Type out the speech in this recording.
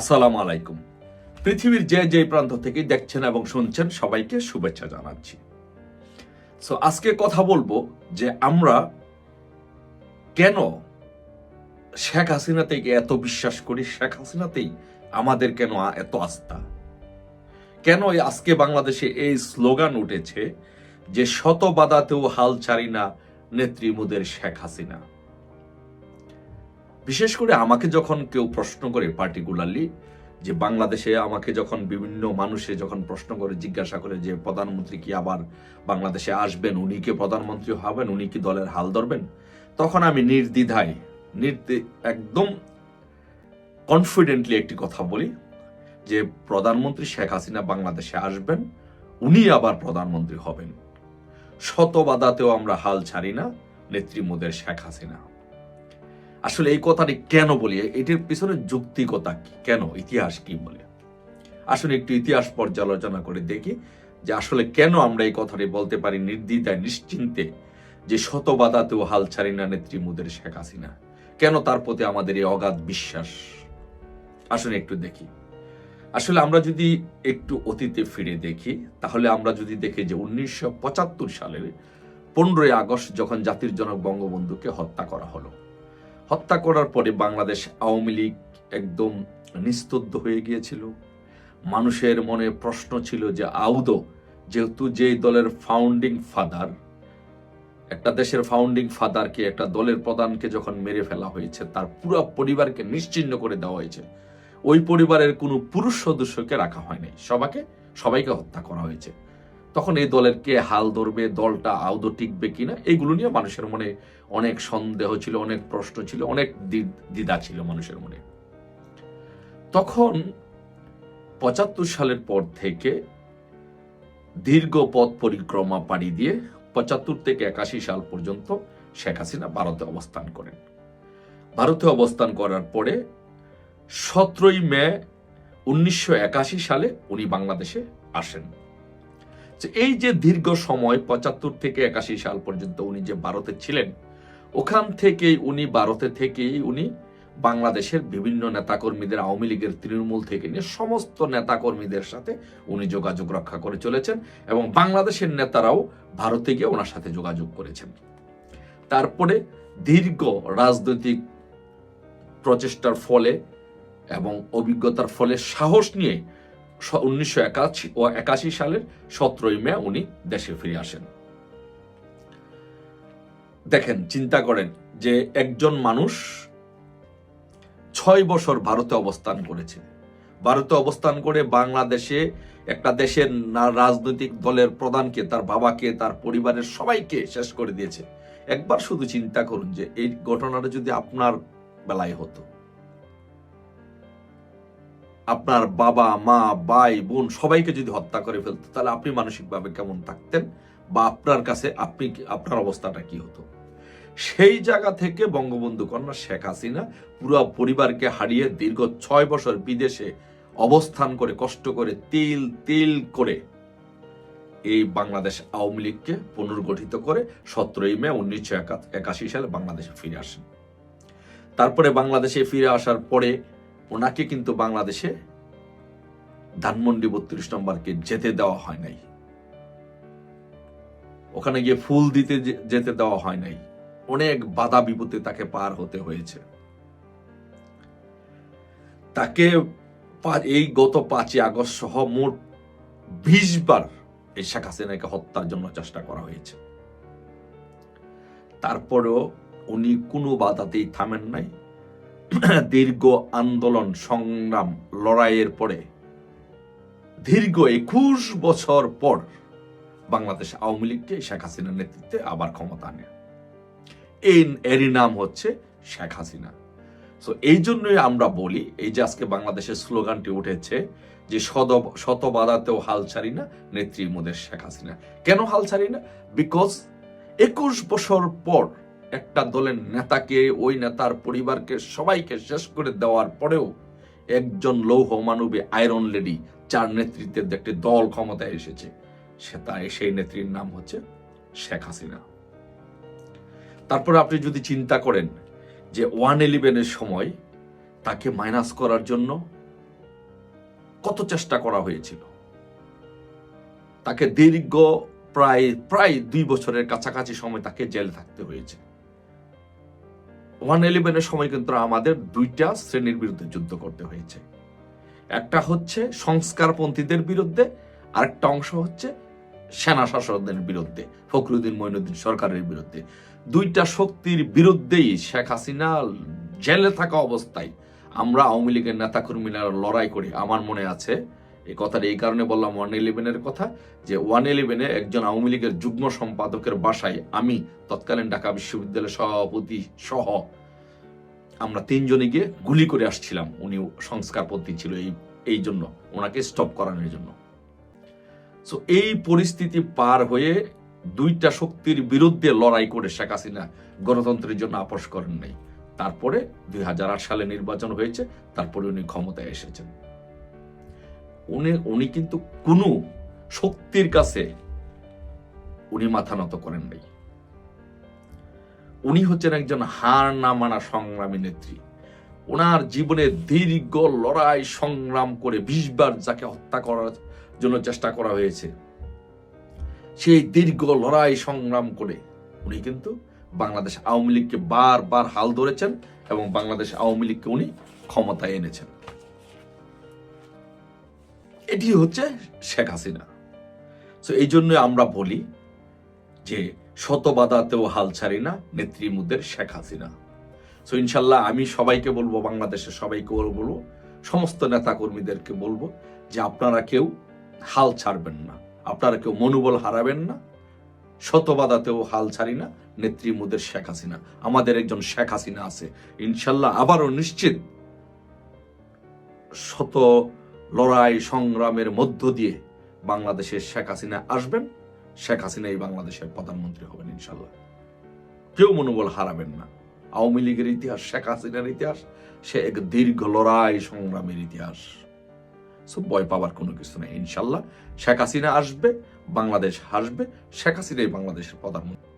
আসসালামু আলাইকুম। পৃথিবীর যে যে প্রান্ত থেকে দেখছেন এবং শুনছেন, সবাইকে শুভেচ্ছা জানাচ্ছি। সো আজকে কথা বলব যে আমরা কেন শেখ হাসিনা থেকে এত বিশ্বাস করি, শেখ হাসিনাতেই আমাদের কেন এত আস্থা? কেন আজকে বাংলাদেশে এই স্লোগান উঠেছে যে শত বাধাতেও হাল ছাড়ি না নেত্রী মুদের শেখ হাসিনা? বিশেষ করে আমাকে যখন কেউ প্রশ্ন করে পার্টিকুলারলি যে বাংলাদেশে আমাকে যখন বিভিন্ন মানুষে যখন প্রশ্ন করে, জিজ্ঞাসা করে যে প্রধানমন্ত্রী কি আবার বাংলাদেশে আসবেন, উনি কি প্রধানমন্ত্রী হবেন, উনি কি দলের হাল ধরবেন? তখন আমি নির্দ্বিধায় নির্দি একদম কনফিডেন্টলি একটি কথা বলি, যে প্রধানমন্ত্রী শেখ হাসিনা বাংলাদেশে আসবেন, উনি আবার প্রধানমন্ত্রী হবেন। শত বাধাতেও আমরা হাল ছাড়ি না, নেত্রী মোদের শেখ হাসিনা। আসলে এই কথাটি কেন বলি? এটির পিছনে যুক্তিকতা কি? কেন? ইতিহাস কি বলে? আসলে একটু ইতিহাস পর্যালোচনা করে দেখি যে আসলে কেন আমরা এই কথাটি বলতে পারি নির্দ্বিধায়, নিশ্চিন্তে যে শত বাধাতেও হাল ছাড়ি না নেত্রী মুদের শেখ হাসিনা। কেন তার প্রতি আমাদের এই অগাধ বিশ্বাস? আসলে একটু দেখি। আসলে আমরা যদি একটু অতীতে ফিরে দেখি, তাহলে আমরা যদি দেখি যে উনিশশো পঁচাত্তর সালের পনেরোই আগস্ট যখন জাতির জনক বঙ্গবন্ধুকে হত্যা করা হলো হত্যা করার পরে বাংলাদেশ আওয়ামী লীগ একদম নিস্তব্ধ হয়ে গিয়েছিল। মানুষের মনে প্রশ্ন ছিল যে, আউদো, যেহেতু যে দলের ফাউন্ডিং ফাদার একটা দেশের ফাউন্ডিং ফাদারকে একটা দলের প্রধানকে যখন মেরে ফেলা হয়েছে, তার পুরো পরিবারকে নিশ্চিহ্ন করে দেওয়া হয়েছে। ওই পরিবারের কোনো পুরুষ সদস্যকে রাখা হয়নি। সবাইকে সবাইকে হত্যা করা হয়েছে। তখন এই দলের কে হাল ধরবে, দলটা আউদো টিকবে কিনা, এগুলো নিয়ে মানুষের মনে অনেক সন্দেহ ছিল, অনেক প্রশ্ন ছিল, অনেক দ্বিধা ছিল মানুষের মনে। তখন পঁচাত্তর সালের পর থেকে দীর্ঘ পথ পরিক্রমা পাড়ি দিয়ে পঁচাত্তর থেকে একাশি সাল পর্যন্ত শেখ হাসিনা ভারতে অবস্থান করেন। ভারতে অবস্থান করার পরে সতেরোই মে উনিশশো একাশি সালে উনি বাংলাদেশে আসেন। এই যে দীর্ঘ সময় পঁচাত্তর থেকে একাশি সাল পর্যন্ত উনি যে ভারতে ছিলেন, ওখান থেকেই উনি ভারতে থেকেই উনি বাংলাদেশের বিভিন্ন নেতাকর্মীদের, আওয়ামী লীগের তৃণমূল থেকে নিয়ে সমস্ত নেতাকর্মীদের সাথে উনি যোগাযোগ রক্ষা করে চলেছেন এবং বাংলাদেশের নেতারাও ভারতে গিয়ে ওনার সাথে যোগাযোগ করেছেন। তারপরে দীর্ঘ রাজনৈতিক প্রচেষ্টার ফলে এবং অভিজ্ঞতার ফলে সাহস নিয়ে উনিশশো একাশি ও একাশি সালের সতেরোই মে উনি দেশে ফিরে আসেন। দেখেন, চিন্তা করেন যে একজন মানুষ ছয় বছর ভারতে অবস্থান করেছে। ভারতে অবস্থান করে বাংলাদেশে একটা দেশের রাজনৈতিক দলের প্রধানকে, তার বাবাকে, তার পরিবারের সবাইকে শেষ করে দিয়েছে। একবার শুধু চিন্তা করুন যে এই ঘটনাটা যদি আপনার বেলায় হতো। আপনার বাবা, মা, ভাই, বোন সবাইকে যদি হত্যা করে ফেলতো, তাহলে আপনি মানসিকভাবে কেমন থাকতেন? বা আপনার কাছে আপনি আপনার অবস্থাটা কি হতো? সেই জায়গা থেকে বঙ্গবন্ধু কন্যা শেখ হাসিনা পুরো পরিবারকে হারিয়ে দীর্ঘ ছয় বছর বিদেশে অবস্থান করে, কষ্ট করে, তিল তিল করে এই বাংলাদেশ আওয়ামী লীগকে পুনর্গঠিত করে সতেরোই মে উনিশশো একাশি সালে বাংলাদেশে ফিরে আসেন। তারপরে বাংলাদেশে ফিরে আসার পরে ওনাকে কিন্তু বাংলাদেশে ধানমন্ডি বত্রিশ নম্বরকে যেতে দেওয়া হয় নাই। ওখানে গিয়ে ফুল দিতে যেতে দেওয়া হয় নাই। অনেক বাধা বিপত্তি তাকে পার হতে হয়েছে। তাকে এই গত পাঁচই আগস্ট সহ মোট বিশ বার এই শেখ হাসিনাকে হত্যার জন্য চেষ্টা করা হয়েছে। তারপরেও উনি কোনো বাধাতেই থামেন নাই। দীর্ঘ আন্দোলন, সংগ্রাম, লড়াইয়ের পরে, দীর্ঘ একুশ বছর পর বাংলাদেশ আওয়ামী লীগকে শেখ হাসিনার নেতৃত্বে আবার ক্ষমতা আনে। এই এরই নাম হচ্ছে শেখ হাসিনা। তো এই জন্যই আমরা বলি, এই যে আজকে বাংলাদেশের স্লোগানটি উঠেছে যে শত শত বাধাতেও হাল ছাড়ি না নেত্রী মোদের শেখ হাসিনা। কেন হাল ছাড়ি না? বিকজ একুশ বছর পর একটা দলের নেতাকে, ওই নেতার পরিবারকে, সবাইকে শেষ করে দেওয়ার পরেও একজন লৌহ মানবী আয়রন লেডি, যার নেতৃত্বে একটি দল ক্ষমতায় এসেছে, সে তাই সেই নেত্রীর নাম হচ্ছে শেখ হাসিনা। তারপর আপনি যদি চিন্তা করেন যে ওয়ান ইলেভেনের সময় তাকে মাইনাস করার জন্য কত চেষ্টা করা হয়েছিল? তাকে দীর্ঘ প্রায় প্রায় দুই বছরের কাছাকাছি সময় তাকে জেলে থাকতে হয়েছে। ওয়ান ইলেভেনের সময় কিন্তু আমাদের দুইটা শ্রেণির বিরুদ্ধে যুদ্ধ করতে হয়েছে। একটা হচ্ছে সংস্কারপন্থীদের বিরুদ্ধে, আরেকটা অংশ হচ্ছে সেনা শাসকদের বিরুদ্ধে, ফখরুদ্দিন মঈনুদ্দিন সরকারের বিরুদ্ধে। দুইটা শক্তির বিরুদ্ধেই শেখ হাসিনা জেলে থাকা অবস্থায় আমরা আওয়ামী লীগের নেতাকর্মীরা লড়াই করি, আমার মনে আছে এই কথাটা এই কারণে বললাম ওয়ান ইলেভেনের কথা যে ওয়ান ইলেভেনে একজন আওয়ামী লীগের যুগ্ম সম্পাদকের বাসায় আমি তৎকালীন ঢাকা বিশ্ববিদ্যালয়ের সভাপতি সহ আমরা তিনজনে গিয়ে গুলি করে আসছিলাম। উনি সংস্কারপন্থী ছিল এই এই জন্য। ওনাকে স্টপ করানোর জন্য। সো এই পরিস্থিতি পার হয়ে দুইটা শক্তির বিরুদ্ধে লড়াই করে শেখ হাসিনা গণতন্ত্রের জন্য আপোষ করেন নাই। তারপরে দুই হাজার আট সালে নির্বাচন হয়েছে, তারপরে উনি ক্ষমতায় এসেছেন। উনি উনি কিন্তু কোনো শক্তির কাছে উনি মাথা নত করেন নাই। উনি হচ্ছেন একজন হার না মানা সংগ্রামী নেত্রী। ওনার জীবনে দীর্ঘ লড়াই সংগ্রাম করে বিশবার যাকে হত্যা করার জন্য চেষ্টা করা হয়েছে, সেই দীর্ঘ লড়াই সংগ্রাম করে উনি কিন্তু বাংলাদেশ আওয়ামী লীগকে বারবার হাল ধরেছেন এবং বাংলাদেশ আওয়ামী লীগকে উনি ক্ষমতায় এনেছেন। এটি হচ্ছে শেখ হাসিনা। তো এই জন্য আমরা বলি যে শত বাধাতেও হাল ছাড়ি না নেত্রী মুদের শেখ হাসিনা। সো ইনশাল্লাহ আমি সবাইকে বলব, বাংলাদেশের সবাইকে বলব, সমস্ত নেতা কর্মীদেরকে বলব যে আপনারা কেউ হাল ছাড়বেন না, আপনারা কেউ মনোবল হারাবেন না শত বাধাতেও হাল ছাড়ি না নেত্রী মুদের শেখ হাসিনা। আমাদের একজন শেখ হাসিনা আছে, ইনশাল্লাহ আবারও নিশ্চিত শত লড়াই সংগ্রামের মধ্য দিয়ে বাংলাদেশের শেখ হাসিনা আসবেন। শেখ হাসিনা এই বাংলাদেশের প্রধানমন্ত্রী হবেন ইনশাল্লাহ কেউ মনোবল হারাবেন না। আওয়ামী লীগের ইতিহাস, শেখ হাসিনার ইতিহাস, সে এক দীর্ঘ লড়াই সংগ্রামের ইতিহাস। সো ভয় পাবার কোনো কিছু নেই ইনশাল্লাহ শেখ হাসিনা আসবে, বাংলাদেশ হাসবে। শেখ হাসিনাই বাংলাদেশের প্রধানমন্ত্রী।